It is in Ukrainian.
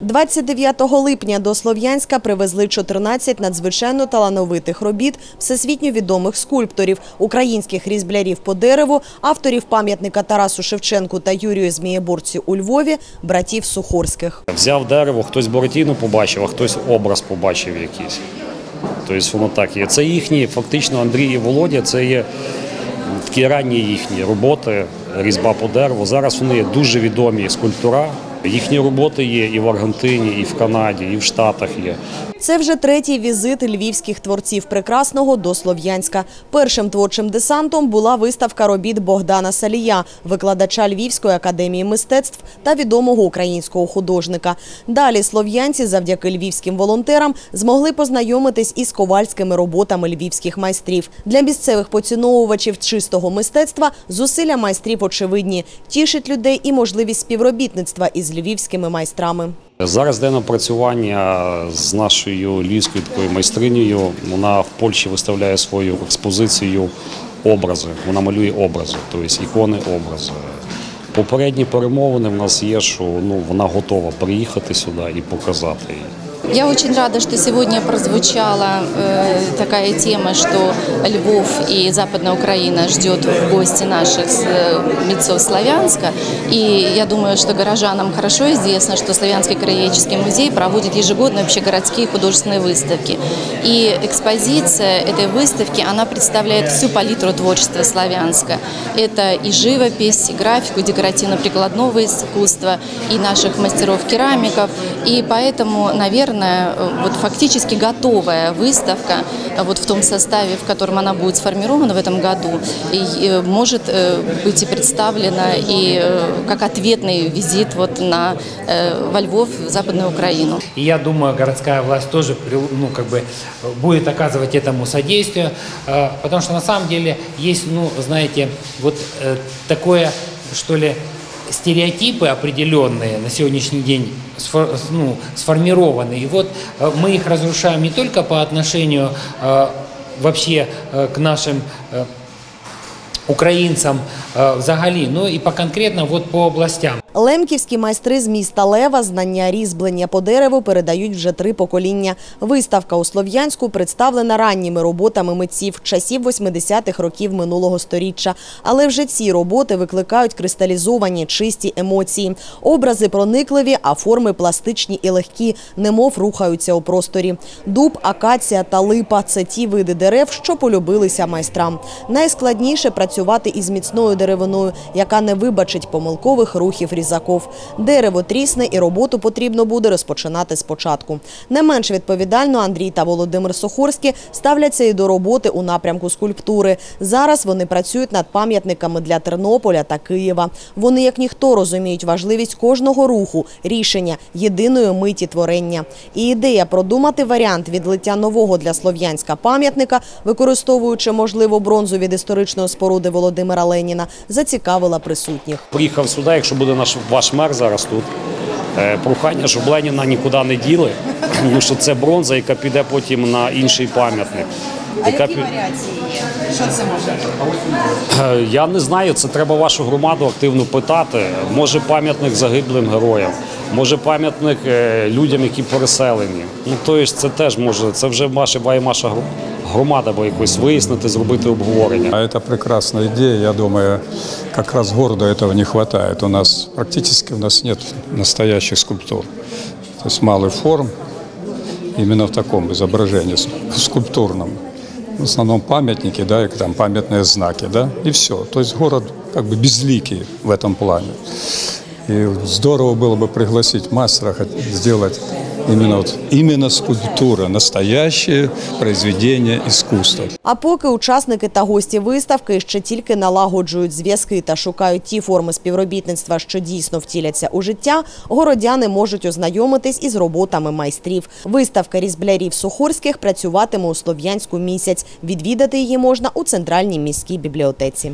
29 липня до Слов'янська привезли 14 надзвичайно талановитих робіт всесвітньо відомих скульпторів, українських різблярів по дереву, авторів пам'ятника Тарасу Шевченку та Юрію Змієборцю у Львові, братів Сухорських. Взяв дерево, хтось Буратіно побачив, а хтось образ побачив якийсь. Тобто воно так є. Це їхні, фактично, Андрій і Володя, це є такі ранні їхні роботи, різьба по дереву. Зараз вони є дуже відомі скульптура. Їхні роботи є і в Аргентині, і в Канаді, і в Штатах є. Це вже третій візит львівських творців прекрасного до Слов'янська. Першим творчим десантом була виставка робіт Богдана Салія, викладача Львівської академії мистецтв та відомого українського художника. Далі слов'янці, завдяки львівським волонтерам, змогли познайомитись із ковальськими роботами львівських майстрів. Для місцевих поціновувачів чистого мистецтва зусилля майстрів очевидні. Тішить людей і можливість співробітництва із львівськими майстрами. Зараз йде напрацювання з нашою львівською такою майстринею. Вона в Польщі виставляє свою експозицію образи. Вона малює образи, тобто ікони образи. Попередні перемовини в нас є, що ну, вона готова приїхати сюди і показати. Я очень рада, что сегодня прозвучала э, такая тема, что Львов и Западная Украина ждет в гости наших э, Славянска. И я думаю, что горожанам хорошо известно, что Славянский краеведческий музей проводит ежегодно общегородские художественные выставки. И экспозиция этой выставки, она представляет всю палитру творчества Славянска. Это и живопись, и графику, декоративно-прикладного искусства, и наших мастеров-керамиков. И поэтому, наверное, вот фактически готовая выставка вот в том составе, в котором она будет сформирована в этом году, и, э, может э, быть и представлена и э, как ответный визит вот на, э, во Львов, в Западную Украину. И я думаю, городская власть тоже ну, как бы, будет оказывать этому содействие, э, потому что на самом деле есть, ну, знаете, вот э, такое, что ли, стереотипы определенные на сегодняшний день сфор- ну, сформированы. И вот э, мы их разрушаем не только по отношению э, вообще э, к нашим э, українцям е, взагалі, ну і по конкретно от по областям. Лемківські майстри з міста Лева знання різьблення по дереву передають вже три покоління. Виставка у Слов'янську представлена ранніми роботами митців часів 80-х років минулого сторіччя. Але вже ці роботи викликають кристалізовані, чисті емоції. Образи проникливі, а форми пластичні і легкі, немов рухаються у просторі. Дуб, акація та липа – це ті види дерев, що полюбилися майстрам. Найскладніше працювати із міцною деревиною, яка не вибачить помилкових рухів різаков. Дерево трісне і роботу потрібно буде розпочинати спочатку. Не менш відповідально Андрій та Володимир Сухорські ставляться і до роботи у напрямку скульптури. Зараз вони працюють над пам'ятниками для Тернополя та Києва. Вони, як ніхто, розуміють важливість кожного руху, рішення, єдиної миті творення. І ідея продумати варіант відлиття нового для Слов'янська пам'ятника, використовуючи, можливо, бронзу від історичної споруди Володимира Леніна, зацікавила присутніх. Приїхав сюди, якщо буде наш ваш мер зараз тут. е, Прохання, щоб Леніна нікуди не діли, тому що це бронза, яка піде потім на інший пам'ятник. Яка пі- Що це може? Е, Я не знаю, це треба вашу громаду активно питати. Може пам'ятник загиблим героям, може пам'ятник е, людям, які переселені. Ну тобто це теж може, це вже ваша має наша гро- громада, бо якось вияснити, зробити обговорення. А это прекрасная идея. Я думаю, как раз городу этого не хватает. У нас практически у нас нет настоящих скульптур. То есть малый форм именно в таком изображении с- скульптурном. В основном памятники, да, и там памятные знаки, да, и все. То есть город как бы безликий в этом плане. И здорово было бы пригласить мастера, сделать именно, вот, именно скульптура, настоящее произведение искусства. А поки учасники та гості виставки ще тільки налагоджують зв'язки та шукають ті форми співробітництва, що дійсно втіляться у життя, городяни можуть ознайомитись із роботами майстрів. Виставка різблярів Сухорських працюватиме у Слов'янську місяць. Відвідати її можна у центральній міській бібліотеці.